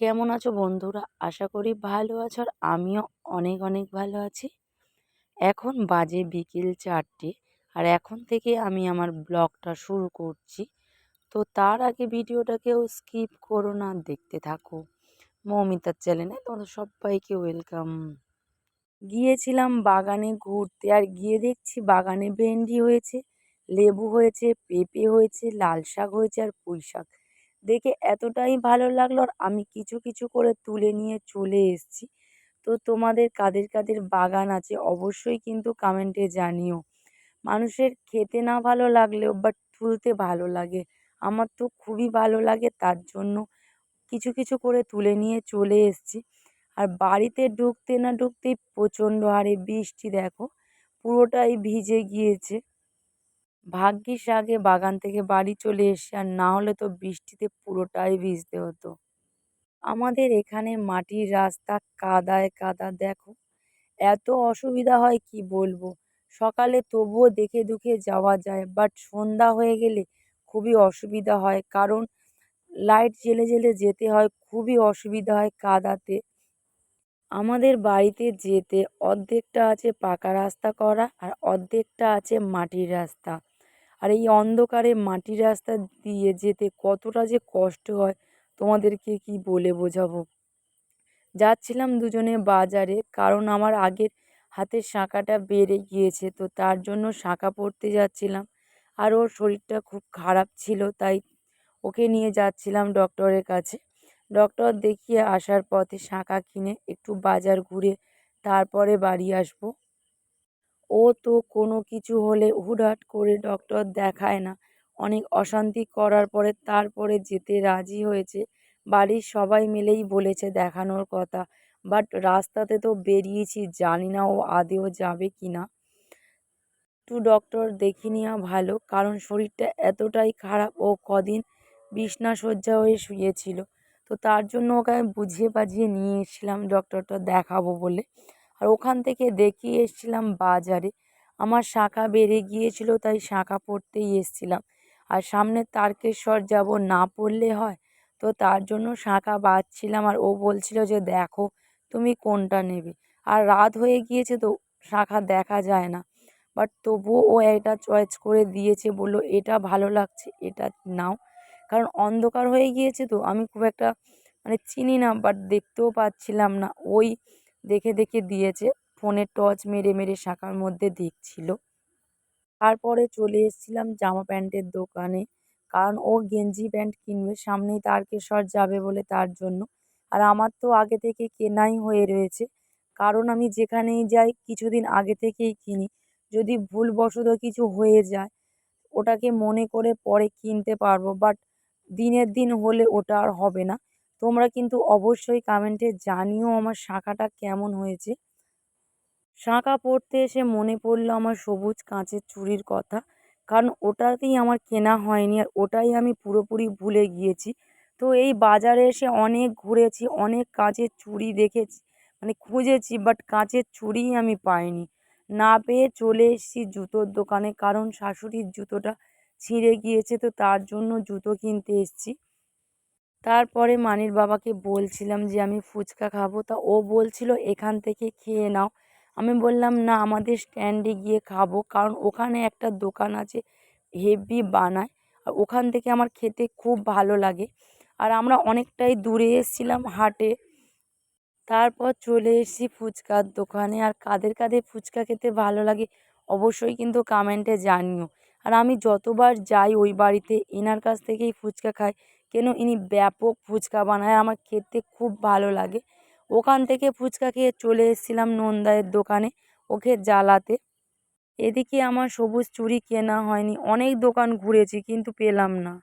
কেমন আছো বন্ধুরা? আশা করি ভালো আছো আর আমিও অনেক অনেক ভালো আছি। এখন বাজে বিকেল চারটে আর এখন থেকে আমি আমার ব্লগটা শুরু করছি। তো তার আগে ভিডিওটা কেউ স্কিপ করো না, দেখতে থাকো। মৌমিতার চ্যানেলে তোমাদের সবাইকে ওয়েলকাম। গিয়েছিলাম বাগানে ঘুরতে আর গিয়ে দেখছি বাগানে ভেন্ডি হয়েছে, লেবু হয়েছে, পেঁপে হয়েছে, লাল শাক হয়েছে আর পুঁই শাক। দেখে এতটাই ভালো লাগল আর আমি কিছু কিছু করে তুলে নিয়ে চলে এসেছি। তো তোমাদের কাদের কাদের বাগান আছে অবশ্যই কিন্তু কমেন্টে জানিও। মানুষের খেতে না ভালো লাগলেও বাট তুলতে ভালো লাগে। আমার তো খুবই ভালো লাগে তার জন্য কিছু কিছু করে তুলে নিয়ে চলে এসেছি। আর বাড়িতে ঢুকতে না ঢুকতেই প্রচণ্ড হারে বৃষ্টি দেখো। পুরোটাই ভিজে গিয়েছে। ভাগ্যিস আগে বাগান থেকে বাড়ি চলে এসে আর না হলে তো বৃষ্টিতে পুরোটাই ভিজতে হতো। আমাদের এখানে মাটির রাস্তা কাদায় কাদা, দেখো। এত অসুবিধা হয় কি বলব? সকালে তবুও দেখে দুখে যাওয়া যায় বাট সন্ধ্যা হয়ে গেলে খুবই অসুবিধা হয়, কারণ লাইট জ্বেলে জ্বেলে যেতে হয়, খুবই অসুবিধা হয় কাদাতে। আমাদের বাড়িতে যেতে অর্ধেকটা আছে পাকা রাস্তা করা আর অর্ধেকটা আছে মাটির রাস্তা। আর এই অন্ধকারে মাটির রাস্তা দিয়ে যেতে কতটা যে কষ্ট হয়, তোমাদেরকে কি বলে বোঝাবো? যাচ্ছিলাম দুজনে বাজারে, কারণ আমার আগের হাতের শাঁখাটা বেড়ে গিয়েছে, তো তার জন্য শাঁখা পরতে যাচ্ছিলাম। আর ওর শরীরটা খুব খারাপ ছিল, তাই ওকে নিয়ে যাচ্ছিলাম ডক্টরের কাছে। ডক্টর দেখিয়ে আসার পথে শাঁখা কিনে একটু বাজার ঘুরে তারপরে বাড়ি আসব। ও তো কোনো কিছু হলে হুটহাট করে ডক্টর দেখায় না। অনেক অশান্তি করার পরে তারপরে যেতে রাজি হয়েছে। বাড়ির সবাই মিলেই বলেছে দেখানোর কথা। বাট রাস্তাতে তো বেরিয়েছি, জানি না ও আদেও যাবে কি না। একটু ডক্টর দেখিয়ে নেওয়া ভালো, কারণ শরীরটা এতটাই খারাপ, ও কদিন বিছনা শয্যা হয়ে শুয়েছিল। তো তার জন্য ওকে আমি বুঝিয়ে বাজিয়ে নিয়ে এসেছিলাম ডক্টরটা দেখাবো বলে। আর ওখান থেকে দেখিয়ে এসছিলাম বাজারে। আমার শাঁখা বেড়ে গিয়েছিল, তাই শাঁখা পরতেই এসেছিলাম। আর সামনে তারকেশ্বর যাব না পড়লে হয়? তো তার জন্য শাঁখা বাঁধছিলাম আর ও বলছিল যে, দেখো, তুমি কোনটা নেবে? আর রাত হয়ে গিয়েছে তো শাঁখা দেখা যায় না। বাট তবুও ও এটা চয়েস করে দিয়েছে, বলল, এটা ভালো লাগছে, এটা নাও। কারণ অন্ধকার হয়ে গিয়েছে তো, আমি খুব একটা মানে চিনি না, বাট দেখতেও পাচ্ছিলাম না। ওই দেখে দেখে দিয়েছে। ফোনে টর্চ মেরে মেরে শাঁখার মধ্যে দেখছিল। তারপরে চলে এসেছিলাম জামা প্যান্টের দোকানে। কারণ ও গেঞ্জি প্যান্ট কিনবে, সামনেই তারকেশ্বর যাবে বলে তার জন্য। আর আমার তো আগে থেকে কেনাই হয়ে রয়েছে। কারণ আমি যেখানেই যাই, কিছুদিন আগে থেকেই কিনি। যদি ভুলবশত কিছু হয়ে যায়, ওটাকে মনে করে পরে কিনতে পারব। বাট দিনের দিন হলে ওটা আর হবে না। তোমরা কিন্তু অবশ্যই কমেন্টে জানিও আমার শাঁখাটা কেমন হয়েছে। শাঁখা পরতে এসে মনে পড়ল আমার সবুজ কাঁচের চুড়ির কথা, কারণ ওটাতেই আমার কেনা হয়নি আর ওটাই আমি পুরোপুরি ভুলে গিয়েছি। তো এই বাজারে এসে অনেক ঘুরেছি, অনেক কাঁচের চুড়ি দেখেছি মানে খুঁজেছি বাট কাঁচের চুড়িই আমি পাইনি। না পেয়ে চলে এসেছি জুতোর দোকানে, কারণ শাশুড়ির জুতোটা ছিঁড়ে গিয়েছে, তো তার জন্য জুতো কিনতে এসেছি। তারপরে মানির বাবাকে বলছিলাম যে, আমি ফুচকা খাব। তা ও বলছিল, এখান থেকে খেয়ে নাও। আমি বললাম, না, আমাদের স্ট্যান্ডে গিয়ে খাব। কারণ ওখানে একটা দোকান আছে, হেভি বানায়। আর ওখান থেকে আমার খেতে খুব ভালো লাগে। আর আমরা অনেকটাই দূরে এসেছিলাম হাটে। তারপর চলে এসেছি ফুচকার দোকানে। আর কাদের কাদের ফুচকা খেতে ভালো লাগে, অবশ্যই কিন্তু কমেন্টে জানিও। আর আমি যতবার যাই ওই বাড়িতে, এনার কাছ থেকেই ফুচকা খাই। কেন ইনি ব্যাপক ফুচকা বানায়? আমার খেতে খুব ভালো লাগে। ওখান থেকে ফুচকা খেয়ে চলে এসেছিলাম নন্দায়ের দোকানে, ওকে জ্বালাতে। এদিকে আমার সবুজ চুড়ি কেনা হয়নি। অনেক দোকান ঘুরেছি, কিন্তু পেলাম না।